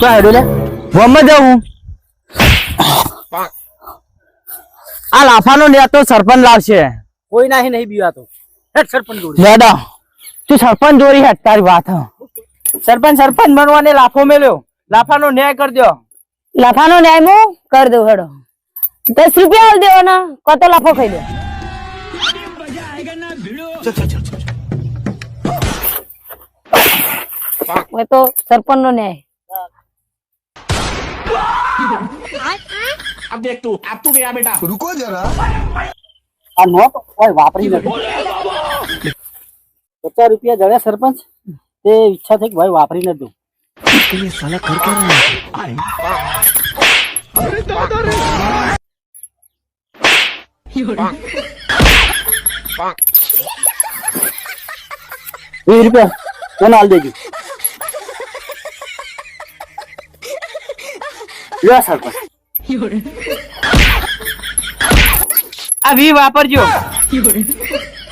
તો હેડો લે. ગોમમાં જવું આ લાફાનો ને તો સરપંચ લાવશે. કોઈ નાહી નહીં બીવા તો. હેડ સરપંચ જોડે. લેડા તું સરપંચ દોરી હેડ તારી વાત. સરપંચ સરપંચ બનવાને લાફો મેલ્યો. લાફાનો ન્યાય કરી દો લાફાનો ન્યાય હું? કરી દઉં હેડો. દસ રૂપિયા આલ દેવાના કતો લાફો ખાઈ દે તો સરપંચ નો ન્યાય. रुको जरा આ નોટ કોઈ વાપરી નથી પચાસ રૂપિયા જડ્યા સરપંચ તે ઈચ્છા થઈ કે ભાઈ વાપરી નથી દઉં વીસ રૂપિયા કોને હાલ દેજો લ્યો સરપંચ આ વી વાપરજો.